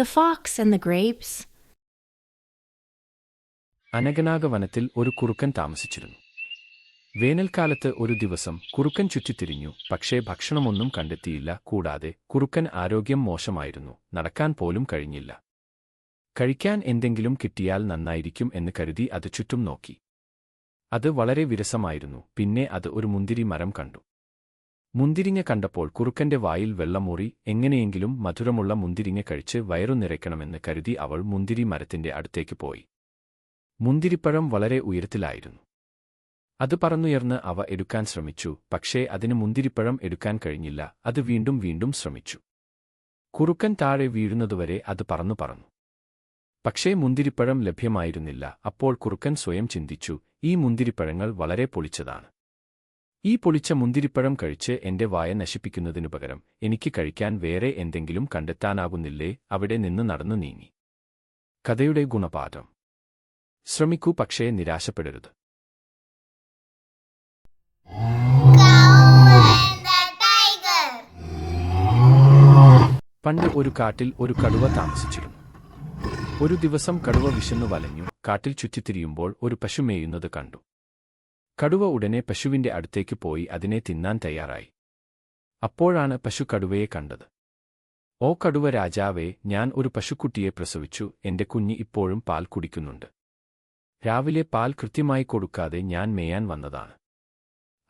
The Fox and the Grapes. അനഗനാഗ വനത്തിൽ ഒരു കുറുക്കൻ താമസിച്ചിരുന്നു. വേനൽക്കാലത്ത് ഒരു ദിവസം കുറുക്കൻ ചുറ്റിത്തിരിഞ്ഞു. പക്ഷേ ഭക്ഷണമൊന്നും കണ്ടെത്തിയില്ല. കൂടാതെ കുറുക്കൻ ആരോഗ്യം മോശമായിരുന്നു. നടക്കാൻ പോലും കഴിഞ്ഞില്ല. കഴിക്കാൻ എന്തെങ്കിലും കിട്ടിയാൽ നന്നായിരിക്കും എന്ന് കരുതി അത് ചുറ്റും നോക്കി. അത് വളരെ വിരസമായിരുന്നു. പിന്നെ അത് ഒരു മുന്തിരി മരം കണ്ടു. മുന്തിരിങ്ങ കണ്ടപ്പോൾ കുറുക്കന്റെ വായിൽ വെള്ളമൂറി എങ്ങനെയെങ്കിലും മധുരമുള്ള മുന്തിരിങ്ങ കഴിച്ച് വയറു നിറയ്ക്കണമെന്ന് കരുതി അവൾ മുന്തിരി മരത്തിന്റെ അടുത്തേക്ക് പോയി. മുന്തിരിപ്പഴം വളരെ ഉയരത്തിലായിരുന്നു. അത് പറന്നുയർന്ന് അവ എടുക്കാൻ ശ്രമിച്ചു പക്ഷേ അതിന് മുന്തിരിപ്പഴം എടുക്കാൻ കഴിഞ്ഞില്ല അത് വീണ്ടും വീണ്ടും ശ്രമിച്ചു. കുറുക്കൻ താഴെ വീഴുന്നതുവരെ അത് പറന്നു പറന്നു. പക്ഷേ മുന്തിരിപ്പഴം ലഭ്യമായിരുന്നില്ല അപ്പോൾ കുറുക്കൻ സ്വയം ചിന്തിച്ചു ഈ മുന്തിരിപ്പഴങ്ങൾ വളരെ പൊളിച്ചതാണ്. ഈ പൊളിച്ച മുന്തിരിപ്പഴം കഴിച്ച് എന്റെ വായ നശിപ്പിക്കുന്നതിനു പകരം എനിക്ക് കഴിക്കാൻ വേറെ എന്തെങ്കിലും കണ്ടെത്താനാകുന്നില്ലേ? അവിടെ നിന്ന് നടന്നു നീങ്ങി. കഥയുടെ ഗുണപാഠം. ശ്രമിക്കൂ പക്ഷേ നിരാശപ്പെടരുത്. പണ്ട് ഒരു കാട്ടിൽ ഒരു കടുവ താമസിച്ചിരുന്നു. ഒരു ദിവസം കടുവ വിശന്നു വലഞ്ഞു. കാട്ടിൽ ചുറ്റിത്തിരിയുമ്പോൾ ഒരു പശു മേയുന്നത് കണ്ടു. കടുവ ഉടനെ പശുവിന്റെ അടുത്തേക്ക് പോയി അതിനെ തിന്നാൻ തയ്യാറായി. അപ്പോഴാണ് പശു കടുവയെ കണ്ടത്. ഓ കടുവ രാജാവേ ഞാൻ ഒരു പശുക്കുട്ടിയെ പ്രസവിച്ചു എന്റെ കുഞ്ഞ് ഇപ്പോഴും പാൽ കുടിക്കുന്നുണ്ട്. രാവിലെ പാൽ കൃത്യമായി കൊടുക്കാതെ ഞാൻ മേയാൻ വന്നതാണ്.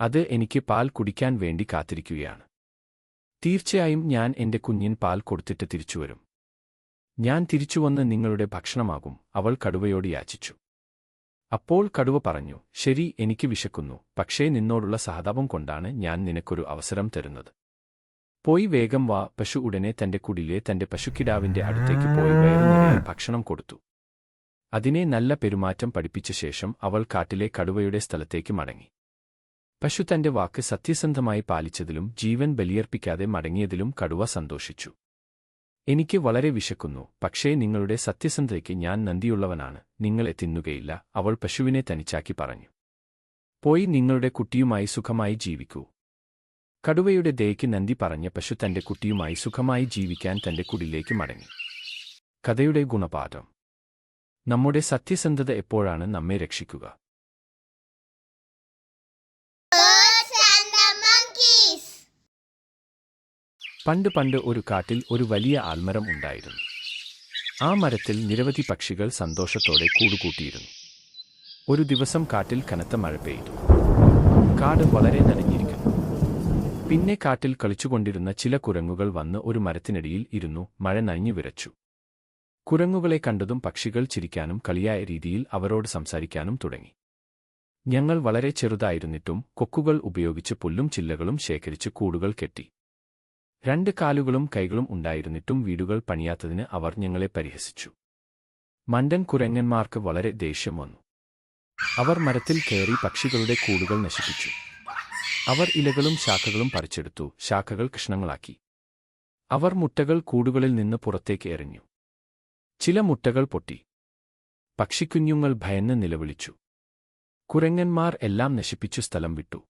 അത് എനിക്ക് പാൽ കുടിക്കാൻ വേണ്ടി കാത്തിരിക്കുകയാണ്. തീർച്ചയായും ഞാൻ എന്റെ കുഞ്ഞിന് പാൽ കൊടുത്തിട്ട് തിരിച്ചുവരും. ഞാൻ തിരിച്ചുവന്ന് നിങ്ങളുടെ ഭക്ഷണമാകും അവൾ കടുവയോട് യാചിച്ചു. അപ്പോൾ കടുവ പറഞ്ഞു ശരി എനിക്ക് വിശക്കുന്നു. പക്ഷേ നിന്നോടുള്ള സഹതാപം കൊണ്ടാണ് ഞാൻ നിനക്കൊരു അവസരം തരുന്നത്. പോയി വേഗം വാ. പശു ഉടനെ തന്റെ കുടിലെ തന്റെ പശുക്കിടാവിന്റെ അടുത്തേക്ക് പോയി വയറു ഭക്ഷണം കൊടുത്തു. അതിനെ നല്ല പെരുമാറ്റം പഠിപ്പിച്ച ശേഷം അവൾ കാട്ടിലെ കടുവയുടെ സ്ഥലത്തേക്ക് മടങ്ങി. പശു തന്റെ വാക്ക് സത്യസന്ധമായി പാലിച്ചതിലും ജീവൻ ബലിയർപ്പിക്കാതെ മടങ്ങിയതിലും കടുവ സന്തോഷിച്ചു. എനിക്ക് വളരെ വിശക്കുന്നു പക്ഷേ നിങ്ങളുടെ സത്യസന്ധതയ്ക്ക് ഞാൻ നന്ദിയുള്ളവനാണ് നിങ്ങളെ തിന്നുകയില്ല അവൾ പശുവിനെ തനിച്ചാക്കി പറഞ്ഞു. പോയി നിങ്ങളുടെ കുട്ടിയുമായി സുഖമായി ജീവിക്കൂ. കടുവയുടെ ദയയ്ക്ക് നന്ദി പറഞ്ഞ പശു തന്റെ കുട്ടിയുമായി സുഖമായി ജീവിക്കാൻ തന്റെ കുടിലേക്ക് മടങ്ങി. കഥയുടെ ഗുണപാഠം. നമ്മുടെ സത്യസന്ധത എപ്പോഴാണ് നമ്മെ രക്ഷിക്കുക Birds and the monkeys. പണ്ട് പണ്ട് ഒരു കാട്ടിൽ ഒരു വലിയ ആൽമരം ഉണ്ടായിരുന്നു. ആ മരത്തിൽ നിരവധി പക്ഷികൾ സന്തോഷത്തോടെ കൂടുകൂട്ടിയിരുന്നു. ഒരു ദിവസം കാട്ടിൽ കനത്ത മഴ പെയ്തു. കാട് വളരെ നനഞ്ഞിരിക്കുന്നു. പിന്നെ കാട്ടിൽ കളിച്ചുകൊണ്ടിരുന്ന ചില കുരങ്ങുകൾ വന്ന് ഒരു മരത്തിനടിയിൽ ഇരുന്നു മഴ നനഞ്ഞു വിരച്ചു കുരങ്ങുകളെ കണ്ടതും പക്ഷികൾ ചിരിക്കാനും കളിയായ രീതിയിൽ അവരോട് സംസാരിക്കാനും തുടങ്ങി. ഞങ്ങൾ വളരെ ചെറുതായിരുന്നിട്ടും കൊക്കുകൾ ഉപയോഗിച്ച് പുല്ലും ചില്ലകളും ശേഖരിച്ച് കൂടുകൾ കെട്ടി. രണ്ട് കാലുകളും കൈകളും ഉണ്ടായിരുന്നിട്ടും വീടുകൾ പണിയാത്തതിന് അവർ ഞങ്ങളെ പരിഹസിച്ചു. മണ്ടൻ കുരങ്ങന്മാർക്ക് വളരെ ദേഷ്യം വന്നു. അവർ മരത്തിൽ കയറി പക്ഷികളുടെ കൂടുകൾ നശിപ്പിച്ചു. അവർ ഇലകളും ശാഖകളും പറിച്ചെടുത്തു ശാഖകൾ കഷ്ണങ്ങളാക്കി. അവർ മുട്ടകൾ കൂടുകളിൽ നിന്ന് പുറത്തേക്ക് എറിഞ്ഞു. ചില മുട്ടകൾ പൊട്ടി. പക്ഷിക്കുഞ്ഞുങ്ങൾ ഭയന്ന് നിലവിളിച്ചു. കുരങ്ങന്മാർ എല്ലാം നശിപ്പിച്ചു സ്ഥലം വിട്ടു.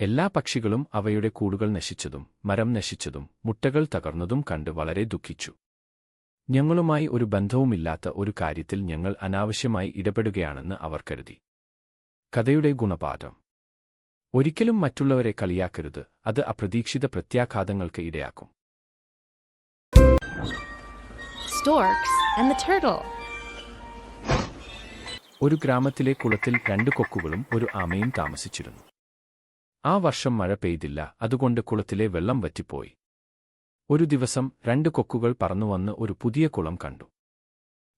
എല്ലാ പക്ഷികളും അവയുടെ കൂടുകൾ നശിച്ചതും മരം നശിച്ചതും മുട്ടകൾ തകർന്നതും കണ്ട് വളരെ ദുഃഖിച്ചു. ഞങ്ങളുമായി ഒരു ബന്ധവുമില്ലാത്ത ഒരു കാര്യത്തിൽ ഞങ്ങൾ അനാവശ്യമായി ഇടപെടുകയാണെന്ന് അവർ കരുതി. കഥയുടെ ഗുണപാഠം. ഒരിക്കലും മറ്റുള്ളവരെ കളിയാക്കരുത് അത് അപ്രതീക്ഷിത പ്രത്യാഘാതങ്ങൾക്ക് ഇടയാക്കും. ഒരു ഗ്രാമത്തിലെ കുളത്തിൽ രണ്ട് കൊക്കുകളും ഒരു ആമയും താമസിച്ചിരുന്നു. ആ വർഷം മഴ പെയ്തില്ല അതുകൊണ്ട് കുളത്തിലെ വെള്ളം വറ്റിപ്പോയി. ഒരു ദിവസം രണ്ട് കൊക്കുകൾ പറന്നുവന്ന് ഒരു പുതിയ കുളം കണ്ടു.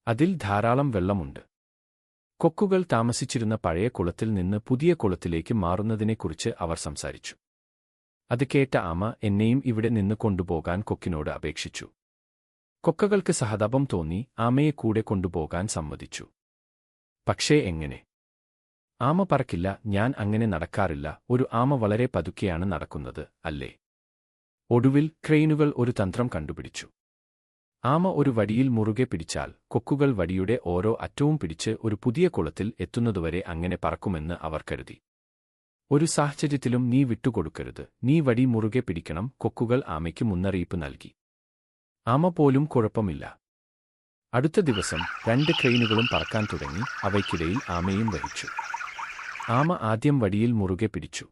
അതിൽ ധാരാളം വെള്ളമുണ്ട്. കൊക്കുകൾ താമസിച്ചിരുന്ന പഴയ കുളത്തിൽ നിന്ന് പുതിയ കുളത്തിലേക്ക് മാറുന്നതിനെക്കുറിച്ച് അവർ സംസാരിച്ചു. അത് കേട്ട ആമ എന്നെയും ഇവിടെ നിന്ന് കൊണ്ടുപോകാൻ കൊക്കിനോട് അപേക്ഷിച്ചു. കൊക്കകൾക്ക് സഹതാപം തോന്നി ആമയെ കൂടെ കൊണ്ടുപോകാൻ സമ്മതിച്ചു. പക്ഷേ എങ്ങനെ? ആമ പറക്കില്ല ഞാൻ അങ്ങനെ നടക്കാറില്ല. ഒരു ആമ വളരെ പതുക്കെയാണ് നടക്കുന്നത് അല്ലേ? ഒടുവിൽ ക്രെയിനുകൾ ഒരു തന്ത്രം കണ്ടുപിടിച്ചു. ആമ ഒരു വടിയിൽ മുറുകെ പിടിച്ചാൽ കൊക്കുകൾ വടിയുടെ ഓരോ അറ്റവും പിടിച്ച് ഒരു പുതിയ കുളത്തിൽ എത്തുന്നതുവരെ അങ്ങനെ പറക്കുമെന്ന് അവർ കരുതി. ഒരു സാഹചര്യത്തിലും നീ വിട്ടുകൊടുക്കരുത്. നീ വടി മുറുകെ പിടിക്കണം കൊക്കുകൾ ആമയ്ക്ക് മുന്നറിയിപ്പ് നൽകി. ആമ പോലും കുഴപ്പമില്ല. അടുത്ത ദിവസം രണ്ട് ക്രെയിനുകളും പറക്കാൻ തുടങ്ങി അവയ്ക്കിടയിൽ ആമയും വഹിച്ചു. ആമ ആദ്യം വടിയിൽ മുറുകെ പിടിച്ചു.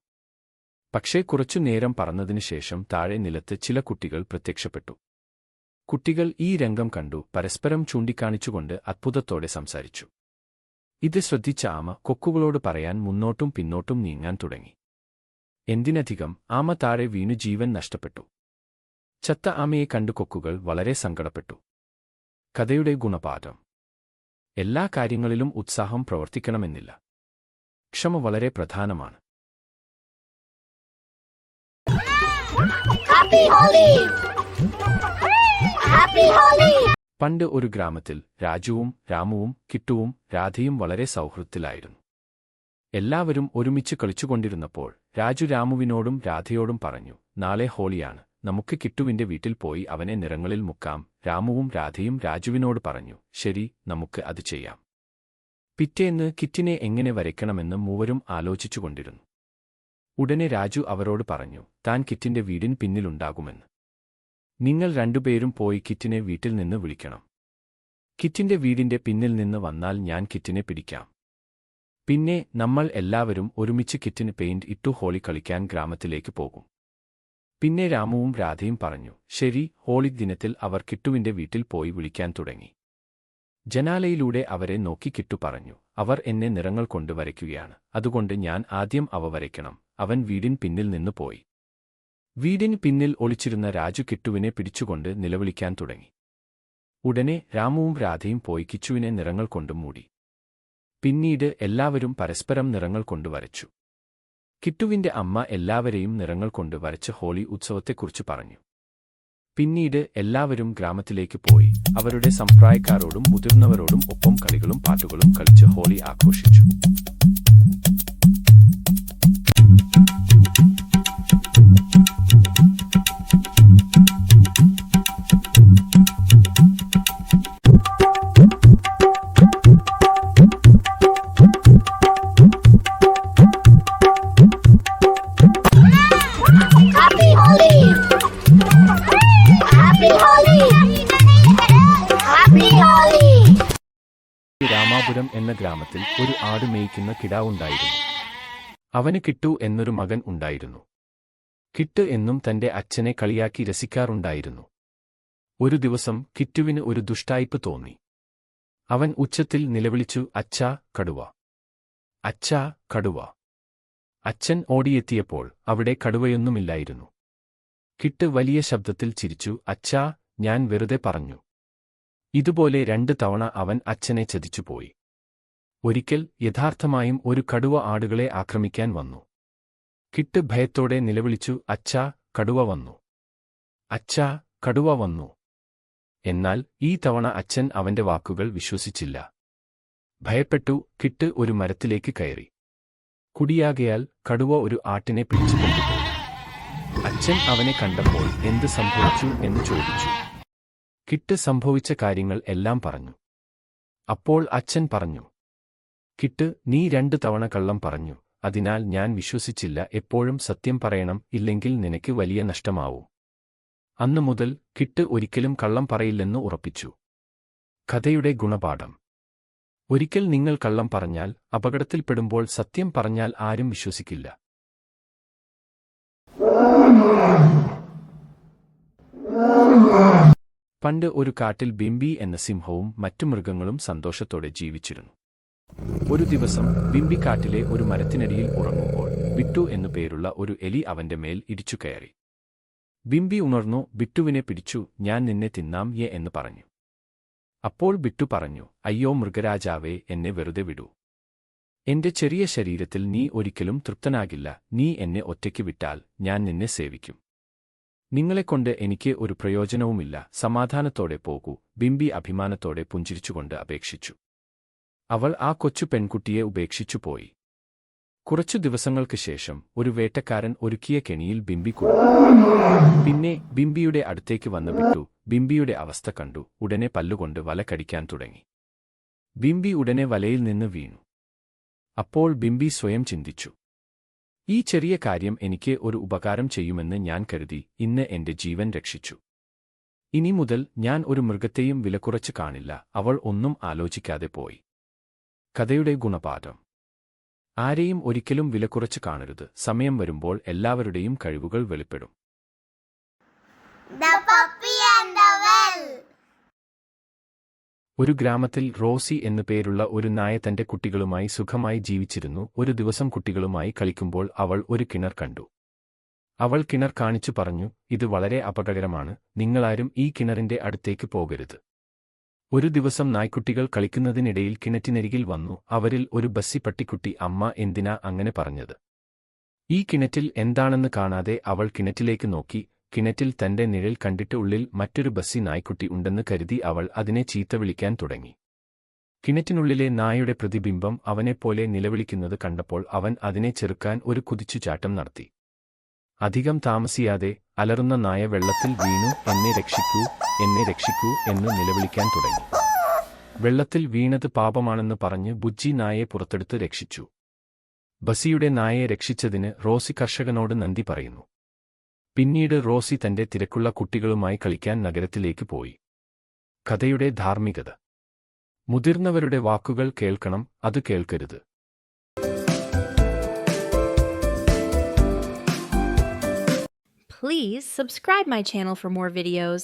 പക്ഷേ കുറച്ചു നേരം പറന്നതിനു ശേഷം താഴെ നിലത്ത് ചില കുട്ടികൾ പ്രത്യക്ഷപ്പെട്ടു. കുട്ടികൾ ഈ രംഗം കണ്ടു പരസ്പരം ചൂണ്ടിക്കാണിച്ചുകൊണ്ട് അത്ഭുതത്തോടെ സംസാരിച്ചു. ഇത് ശ്രദ്ധിച്ച ആമ കൊക്കുകളോട് പറയാൻ മുന്നോട്ടും പിന്നോട്ടും നീങ്ങാൻ തുടങ്ങി. എന്തിനധികം ആമ താഴെ വീണു ജീവൻ നഷ്ടപ്പെട്ടു. ചത്ത ആമയെ കണ്ടു കൊക്കുകൾ വളരെ സങ്കടപ്പെട്ടു. കഥയുടെ ഗുണപാഠം. എല്ലാ കാര്യങ്ങളിലും ഉത്സാഹം പ്രവർത്തിക്കണമെന്നില്ല. ക്ഷമ വളരെ പ്രധാനമാണ്! പണ്ട് ഒരു ഗ്രാമത്തിൽ രാജുവും രാമുവും കിട്ടുവും രാധയും വളരെ സൗഹൃദത്തിലായിരുന്നു. എല്ലാവരും ഒരുമിച്ച് കളിച്ചുകൊണ്ടിരുന്നപ്പോൾ രാജു രാമുവിനോടും രാധയോടും പറഞ്ഞു നാളെ ഹോളിയാണ്. നമുക്ക് കിട്ടുവിന്റെ വീട്ടിൽ പോയി അവനെ നിറങ്ങളിൽ മുക്കാം. രാമുവും രാധയും രാജുവിനോട് പറഞ്ഞു ശരി നമുക്ക് അത് ചെയ്യാം. പിറ്റേന്ന് കിറ്റിനെ എങ്ങനെ വരയ്ക്കണമെന്ന് മൂവരും ആലോചിച്ചുകൊണ്ടിരുന്നു. ഉടനെ രാജു അവരോട് പറഞ്ഞു താൻ കിറ്റിന്റെ വീടിന് പിന്നിലുണ്ടാകുമെന്ന്. നിങ്ങൾ രണ്ടുപേരും പോയി കിറ്റിനെ വീട്ടിൽ നിന്ന് വിളിക്കണം. കിറ്റിന്റെ വീടിന്റെ പിന്നിൽ നിന്ന് വന്നാൽ ഞാൻ കിറ്റിനെ പിടിക്കാം. പിന്നെ നമ്മൾ എല്ലാവരും ഒരുമിച്ച് കിറ്റിന് പെയിന്റ് ഇട്ടു ഹോളി കളിക്കാൻ ഗ്രാമത്തിലേക്ക് പോകും. പിന്നെ രാമുവും രാധയും പറഞ്ഞു ശരി ഹോളി ദിനത്തിൽ അവർ കിട്ടുവിന്റെ വീട്ടിൽ പോയി വിളിക്കാൻ തുടങ്ങി. ജനാലയിലൂടെ അവരെ നോക്കി കിട്ടു പറഞ്ഞു. അവർ എന്നെ നിറങ്ങൾ കൊണ്ട് വരയ്ക്കുകയാണ്. അതുകൊണ്ട് ഞാൻ ആദ്യം അവ വരയ്ക്കണം. അവൻ വീടിൻ പിന്നിൽ നിന്ന് പോയി. വീടിന് പിന്നിൽ ഒളിച്ചിരുന്ന രാജു കിട്ടുവിനെ പിടിച്ചുകൊണ്ട് നിലവിളിക്കാൻ തുടങ്ങി. ഉടനെ രാമുവും രാധയും പോയി കിച്ചുവിനെ നിറങ്ങൾ കൊണ്ടും മൂടി. പിന്നീട് എല്ലാവരും പരസ്പരം നിറങ്ങൾ കൊണ്ട് വരച്ചു. കിട്ടുവിന്റെ അമ്മ എല്ലാവരെയും നിറങ്ങൾ കൊണ്ട് വരച്ച് ഹോളി ഉത്സവത്തെക്കുറിച്ച് പറഞ്ഞു. പിന്നീട് എല്ലാവരും ഗ്രാമത്തിലേക്ക് പോയി. അവരുടെ സംപ്രായക്കാരോടും മുതിർന്നവരോടും ഒപ്പം കളികളും പാട്ടുകളും കളിച്ച് ഹോളി ആഘോഷിച്ചു. രാമാപുരം എന്ന ഗ്രാമത്തിൽ ഒരു ആട് മേയ്ക്കുന്ന കിടാവുണ്ടായിരുന്നു അവന് കിട്ടു എന്നൊരു മകൻ ഉണ്ടായിരുന്നു. കിട്ട് എന്നും തന്റെ അച്ഛനെ കളിയാക്കി രസിക്കാറുണ്ടായിരുന്നു. ഒരു ദിവസം കിറ്റുവിന് ഒരു ദുഷ്ടായ്പ് തോന്നി. അവൻ ഉച്ചത്തിൽ നിലവിളിച്ചു അച്ഛാ കടുവ. അച്ഛാ കടുവ. അച്ഛൻ ഓടിയെത്തിയപ്പോൾ അവിടെ കടുവയൊന്നുമില്ലായിരുന്നു. കിട്ട് വലിയ ശബ്ദത്തിൽ ചിരിച്ചു അച്ഛാ ഞാൻ വെറുതെ പറഞ്ഞു. ഇതുപോലെ രണ്ട് തവണ അവൻ അച്ഛനെ ചതിച്ചുപോയി. ഒരിക്കൽ യഥാർത്ഥമായും ഒരു കടുവ ആടുകളെ ആക്രമിക്കാൻ വന്നു. കിട്ട് ഭയത്തോടെ നിലവിളിച്ചു അച്ഛാ കടുവ വന്നു. അച്ഛാ കടുവ വന്നു. എന്നാൽ ഈ തവണ അച്ഛൻ അവന്റെ വാക്കുകൾ വിശ്വസിച്ചില്ല. ഭയപ്പെട്ടു കിട്ട് ഒരു മരത്തിലേക്ക് കയറി. കുടിയാകയാൽ കടുവ ഒരു ആട്ടിനെ പിടിച്ചു അച്ഛൻ അവനെ കണ്ടപ്പോൾ എന്ത് സംഭവിച്ചു എന്ന് ചോദിച്ചു. കിട്ട് സംഭവിച്ച കാര്യങ്ങൾ എല്ലാം പറഞ്ഞു. അപ്പോൾ അച്ഛൻ പറഞ്ഞു കിട്ട് നീ രണ്ടു തവണ കള്ളം പറഞ്ഞു. അതിനാൽ ഞാൻ വിശ്വസിച്ചില്ല. എപ്പോഴും സത്യം പറയണം. ഇല്ലെങ്കിൽ നിനക്ക് വലിയ നഷ്ടമാവും. അന്നു മുതൽ കിട്ട് ഒരിക്കലും കള്ളം പറയില്ലെന്ന് ഉറപ്പിച്ചു. കഥയുടെ ഗുണപാഠം. ഒരിക്കൽ നിങ്ങൾ കള്ളം പറഞ്ഞാൽ അപകടത്തിൽപ്പെടുമ്പോൾ സത്യം പറഞ്ഞാൽ ആരും വിശ്വസിക്കില്ല. പണ്ട് ഒരു കാട്ടിൽ ബിംബി എന്ന സിംഹവും മറ്റു മൃഗങ്ങളും സന്തോഷത്തോടെ ജീവിച്ചിരുന്നു. ഒരു ദിവസം ബിംബി കാട്ടിലെ ഒരു മരത്തിനടിയിൽ ഉറങ്ങുമ്പോൾ ബിട്ടു എന്നു പേരുള്ള ഒരു എലി അവന്റെ മേൽ ഇടിച്ചു കയറി. ബിംബി ഉണർന്നു ബിട്ടുവിനെ പിടിച്ചു ഞാൻ നിന്നെ തിന്നാം യേ എന്ന് പറഞ്ഞു. അപ്പോൾ ബിട്ടു പറഞ്ഞു അയ്യോ മൃഗരാജാവേ എന്നെ വെറുതെ വിടൂ. എന്റെ ചെറിയ ശരീരത്തിൽ നീ ഒരിക്കലും തൃപ്തനാകില്ല നീ എന്നെ ഒറ്റയ്ക്ക് വിട്ടാൽ ഞാൻ നിന്നെ സേവിക്കും. നിങ്ങളെക്കൊണ്ട് എനിക്ക് ഒരു പ്രയോജനവുമില്ല. സമാധാനത്തോടെ പോകൂ. ബിംബി അഭിമാനത്തോടെ പുഞ്ചിരിച്ചുകൊണ്ട് അപേക്ഷിച്ചു. അവൾ ആ കൊച്ചു പെൺകുട്ടിയെ ഉപേക്ഷിച്ചു പോയി. കുറച്ചു ദിവസങ്ങൾക്ക് ശേഷം ഒരു വേട്ടക്കാരൻ ഒരുക്കിയ കെണിയിൽ ബിംബി കൊടുത്തു പിന്നെ ബിംബിയുടെ അടുത്തേക്ക് വന്നു വിട്ടു. ബിംബിയുടെ അവസ്ഥ കണ്ടു. ഉടനെ പല്ലുകൊണ്ട് വല കടിക്കാൻ തുടങ്ങി. ബിംബി ഉടനെ വലയിൽ നിന്ന് വീണു. അപ്പോൾ ബിംബി സ്വയം ചിന്തിച്ചു. ഈ ചെറിയ കാര്യം എനിക്ക് ഒരു ഉപകാരം ചെയ്യുമെന്ന് ഞാൻ കരുതി. ഇന്ന് എന്റെ ജീവൻ രക്ഷിച്ചു. ഇനി മുതൽ ഞാൻ ഒരു മൃഗത്തെയും വിലക്കുറച്ച് കാണില്ല. അവൾ ഒന്നും ആലോചിക്കാതെ പോയി. കഥയുടെ ഗുണപാഠം. ആരെയും ഒരിക്കലും വിലക്കുറച്ച് കാണരുത്. സമയം വരുമ്പോൾ എല്ലാവരുടെയും കഴിവുകൾ വെളിപ്പെടും The puppy and the well. ഒരു ഗ്രാമത്തിൽ റോസി എന്നു പേരുള്ള ഒരു നായ തന്റെ കുട്ടികളുമായി സുഖമായി ജീവിച്ചിരുന്നു. ഒരു ദിവസം കുട്ടികളുമായി കളിക്കുമ്പോൾ അവൾ ഒരു കിണർ കണ്ടു. അവൾ കിണർ കാണിച്ചു പറഞ്ഞു ഇത് വളരെ അപകടകരമാണ്. നിങ്ങളാരും ഈ കിണറിന്റെ അടുത്തേക്ക് പോകരുത്. ഒരു ദിവസം നായ്ക്കുട്ടികൾ കളിക്കുന്നതിനിടയിൽ കിണറ്റിനരികിൽ വന്നു. അവരിൽ ഒരു ബസ്സി പട്ടിക്കുട്ടി അമ്മ എന്തിനാ അങ്ങനെ പറഞ്ഞത്? ഈ കിണറ്റിൽ എന്താണെന്ന് കാണാതെ അവൾ കിണറ്റിലേക്ക് നോക്കി. കിണറ്റിൽ തന്റെ നിഴൽ കണ്ടിട്ട് ഉള്ളിൽ മറ്റൊരു ബസ്സി നായ്ക്കുട്ടി ഉണ്ടെന്ന് കരുതി അവൾ അതിനെ ചീത്ത വിളിക്കാൻ തുടങ്ങി. കിണറ്റിനുള്ളിലെ നായയുടെ പ്രതിബിംബം അവനെപ്പോലെ നിലവിളിക്കുന്നത് കണ്ടപ്പോൾ അവൻ അതിനെ ചെറുക്കാൻ ഒരു കുതിച്ചുചാട്ടം നടത്തി. അധികം താമസിയാതെ അലറുന്ന നായ വെള്ളത്തിൽ വീണു എന്നെ രക്ഷിക്കൂ എന്നെ രക്ഷിക്കൂ എന്ന് നിലവിളിക്കാൻ തുടങ്ങി. വെള്ളത്തിൽ വീണത് പാപമാണെന്ന് പറഞ്ഞ് ബുജ്ജി നായെ പുറത്തെടുത്ത് രക്ഷിച്ചു. ബസിയുടെ നായയെ രക്ഷിച്ചതിന് റോസി കർഷകനോട് നന്ദി പറയുന്നു. പിന്നീട് റോസി തന്റെ തിരക്കുള്ള കുട്ടികളുമായി കളിക്കാൻ നഗരത്തിലേക്ക് പോയി. കഥയുടെ ധാർമ്മികത. മുതിർന്നവരുടെ വാക്കുകൾ കേൾക്കണം അത് കേൾക്കരുത്. Please subscribe my channel for more videos.